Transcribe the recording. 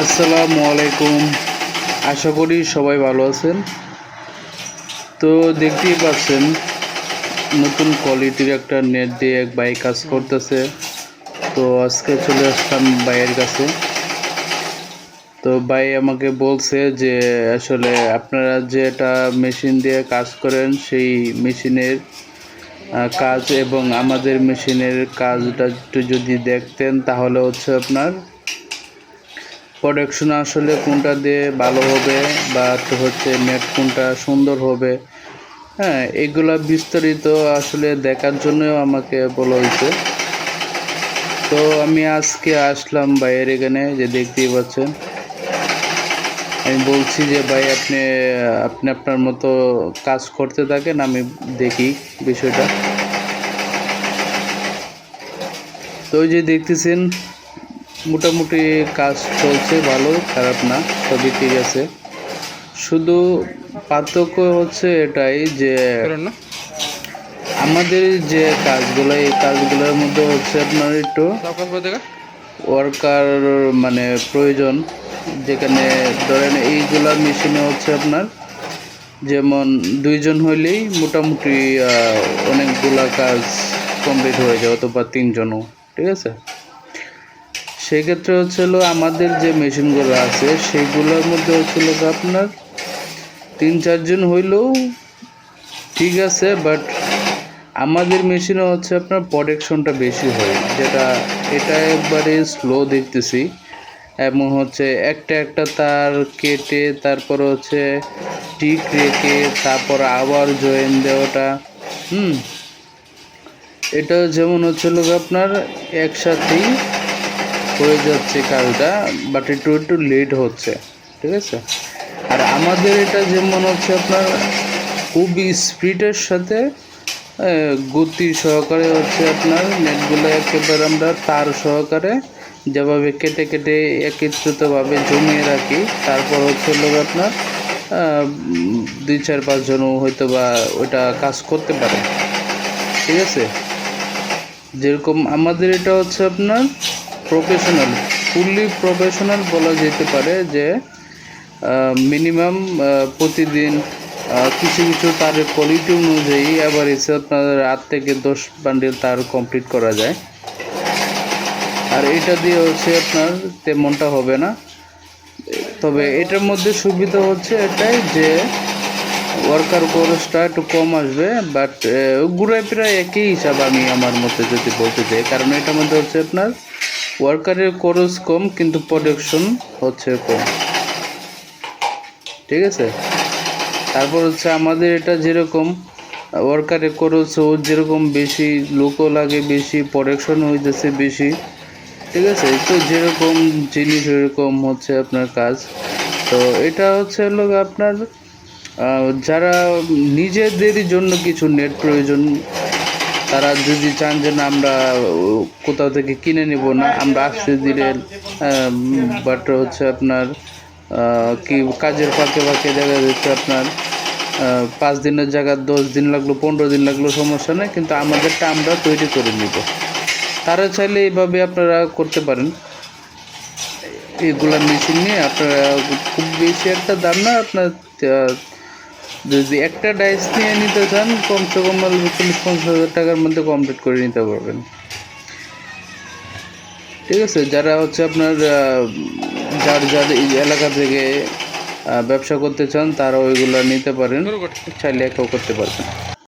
আসসালামু আলাইকুম। আশা করি সবাই ভালো আছেন। তো দেখতেই পাচ্ছেন, নতুন কোয়ালিটির একটা নেট দিয়ে এক ভাই কাজ করতেছে। তো আজকে চলে আসলাম ভাইয়ের কাছে। তো ভাই আমাকে বলছে যে, আসলে আপনারা যেটা মেশিন দিয়ে কাজ করেন, সেই মেশিনের কাজ এবং আমাদের মেশিনের কাজটা একটু যদি দেখতেন, তাহলে হচ্ছে আপনার প্রোডাকশন আসলে কোনটা দিয়ে ভালো হবে বা হচ্ছে নেট কোনটা সুন্দর হবে হ্যাঁ এগুলা বিস্তারিত আসলে দেখার জন্যও আমাকে বলা হয়েছে। তো আমি আজকে আসলাম ভাইয়ের এখানে, যে দেখতেই পাচ্ছেন। আমি বলছি যে, ভাই, আপনি আপনি আপনার মতো কাজ করতে থাকেন, আমি দেখি বিষয়টা। তো ওই যে দেখতেছেন মোটামুটি কাজ চলছে ভালো খারাপ না সবই ঠিক আছে। শুধু পার্থক্য হচ্ছে এটাই যে আমাদের যে কাজগুলো এই কাজগুলোর মধ্যে হচ্ছে আপনার একটু ওয়ার্কার মানে প্রয়োজন। যেখানে ধরেন এইগুলা মেশিনে হচ্ছে আপনার যেমন দুইজন হইলেই মোটামুটি অনেকগুলা কাজ কমপ্লিট হয়ে যায় অথবা তিনজনও ঠিক আছে? সেক্ষেত্রে হচ্ছে হলো আমাদের যে মেশিনগুলো আছে, সেগুলোর মধ্যে হচ্ছিল আপনার তিন চারজন হইলেও ঠিক আছে বাট আমাদের মেশিনে হচ্ছে আপনার প্রোডাকশনটা বেশি হয়। যেটা এটা একবারে স্লো দেখতেছি। এবং হচ্ছে একটা একটা তার কেটে তারপর হচ্ছে টিক রেখে তারপর আবার জয়েন দেওয়াটা, হুম। এটা যেমন হচ্ছিল গিয়ে আপনার একসাথেই হয়ে যাচ্ছে কাজটা বাট একটু একটু লেট হচ্ছে, ঠিক আছে? আর আমাদের এটা যেমন হচ্ছে আপনার খুবই স্পিডের সাথে গতি সহকারে হচ্ছে আপনার নেটগুলো একেবারে আমরা তার সহকারে যেভাবে কেটে কেটে একত্রিতভাবে জমিয়ে রাখি, তারপর হচ্ছে লোক আপনার দুই, চার পাঁচজনও হয়তো বা ওটা কাজ করতে পারে, ঠিক আছে? যেরকম আমাদের এটা হচ্ছে আপনার প্রফেশনাল ফুললি প্রফেশনাল বলা যেতে পারে যে মিনিমাম প্রতিদিন কিছু কিছু তার কোয়ালিটি অনুযায়ী অ্যাভারেজ আপনার আট থেকে দশ বান্ডেল তার কমপ্লিট করা যায়। আর এটা দিয়ে হচ্ছে আপনার তেমনটা হবে না। তবে এটার মধ্যে সুবিধা হচ্ছে এটাই যে ওয়ার্কার খরচটা একটু কম আসবে বাট ঘুরায় প্রায় একই হিসাব আমি আমার মতে যদি বলতে চাই কারণ এটার মধ্যে হচ্ছে আপনার ওয়ার্কারের খরচ কম, কিন্তু প্রোডাকশন হচ্ছে কম। ঠিক আছে? তারপর হচ্ছে আমাদের এটা যেরকম ওয়ার্কারের খরচ যেরকম বেশি, লোকও লাগে বেশি প্রোডাকশন হইতেছে বেশি। ঠিক আছে? তো যেরকম জিনিস ওইরকম হচ্ছে আপনার কাজ। তো এটা হচ্ছে হলো আপনার যারা নিজেদের জন্য কিছু নেট প্রয়োজন তারা যদি চান যে না, আমরা কোথাও থেকে কিনে নেব না, আমরা আসতে দিলে বাট হচ্ছে আপনার কি কাজের ফাঁকে ফাঁকে দেখা যাচ্ছে আপনার পাঁচ দিনের জায়গায় দশ দিন লাগল, পনেরো দিন লাগল, সমস্যা নেই, কিন্তু আমাদেরটা আমরা তৈরি করে নিব। তারা চাইলে এইভাবে আপনারা করতে পারেন। এগুলা মেশিন নিয়ে আপনারা খুব বেশি একটা দাম না, আপনার যদি একটা ডাইস নিয়ে নিতে চান কমসে কম চল্লিশ পঞ্চাশ হাজার টাকার মধ্যে কমপ্লিট করে নিতে পারবেন। ঠিক আছে? যারা হচ্ছে আপনার যার যার এলাকা থেকে ব্যবসা করতে চান তারা ওইগুলো নিতে পারেন। চাইলে একটাও করতে পারবেন।